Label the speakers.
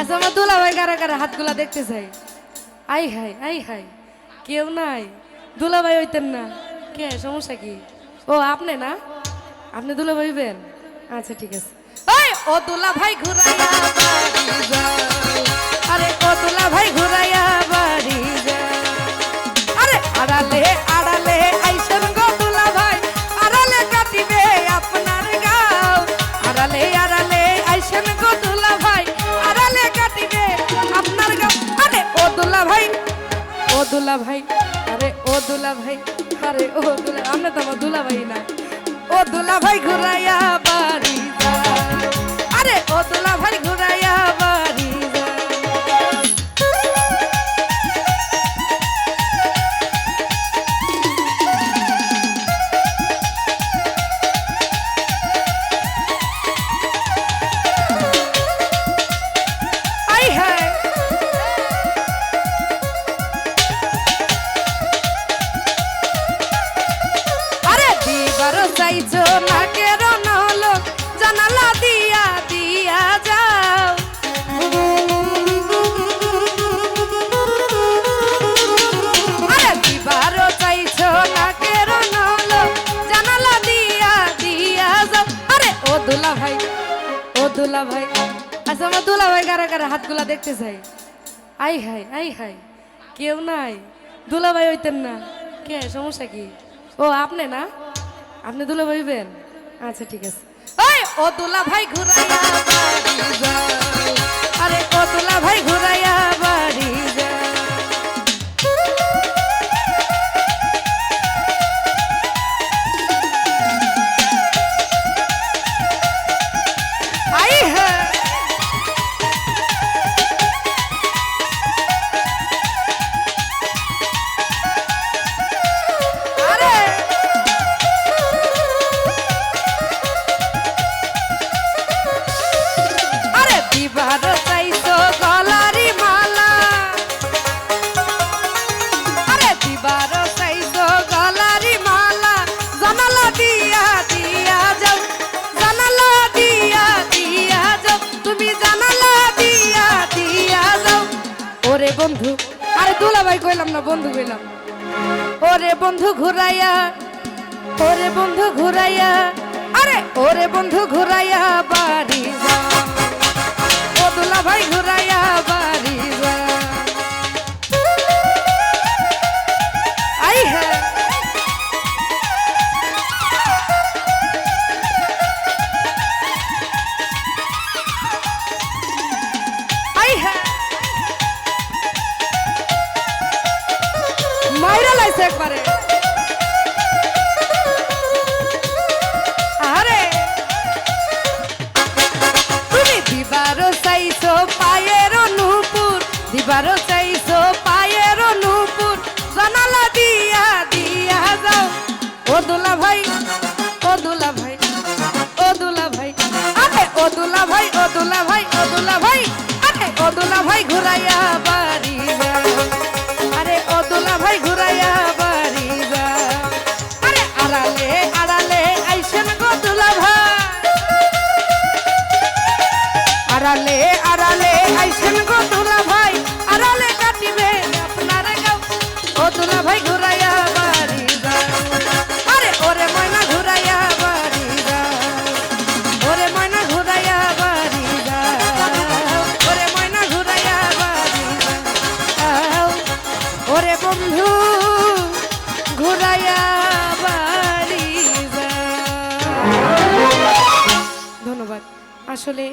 Speaker 1: আচ্ছা আমার দুলা ভাই কারা কারা হাতগুলা দেখতে চাই আই হাই আই হাই, কেউ নাই। দুলা ভাই হইতেন না। কে, সমস্যা কি? ও, আপনি না? আপনি দুলা ভাই হইবেন? আচ্ছা ঠিক আছে। ওই, ও দুলা ভাই ঘুরাইয়া দুলা ভাই, আরে ও দুলা ভাই, আরে ও দুলা, আমরা তো আমার দুলা ভাই না। ও দুলা ভাই ঘুরাইয়া বাড়ি চাইছো না কেন নলো জানালা দিয়া দিয়া যাও। আরে দিবার চাইছো না কেন নলো জানালা দিয়া দিয়া যাও। আরে ও দুলা ভাই, ও দুলা ভাই আচ্ছা আমার দুলা ভাই কারা কারা হাতগুলা দেখতে চাই? আই হাই আই হাই, কেউ নাই। দুলা ভাই হইতেন না। কে, সমস্যা কি? ও আপনি না? আপনি দুলা ভাইবেন আচ্ছা ঠিক আছে। ওই ও দুলা ভাই ঘুরাইয়া ওরে বন্ধু, আরে দুলা ভাই কইলাম না, বন্ধু কইলাম। ওরে বন্ধু ঘুরাইয়া, ওরে বন্ধু ঘুরাইয়া, আরে ওরে বন্ধু ঘুরাইয়া বাড়ি যা। ও দুলা ভাই ঘুরাইয়া বাড়ি যা। মাইরা একবারে। আরে চাইছো পায়ের নূপুর জানালা দিয়া দিয়া যাও। ও দুলা ভাই, ও দুলা ভাই, ও দুলা ভাই। আরে ও দুলা ভাই, ও দুলা ভাই, ও দুলা ভাই। আরে ও দুলা ভাই ঘুরাইয়া বাড়ি যাও আরে ও দুলা ভাই ঘুরাইয়া আড়ালে আড়ালে, আইসেন গো দুলা ভাই। আড়ালে কাটিবে আপনার গাও। ও দুলা ভাই ঘুরাইয়া বাড়ি যাও। আরে ওরে ময়না ঘুরাইয়া বাড়ি যাও। ওরে ময়না ঘুরাইয়া বাড়ি যাও। ওরে ময়না ঘুরাইয়া বাড়ি যাও। ওরে বন্ধু ঘুরাইয়া বাড়ি যাও। ধন্যবাদ। আসলে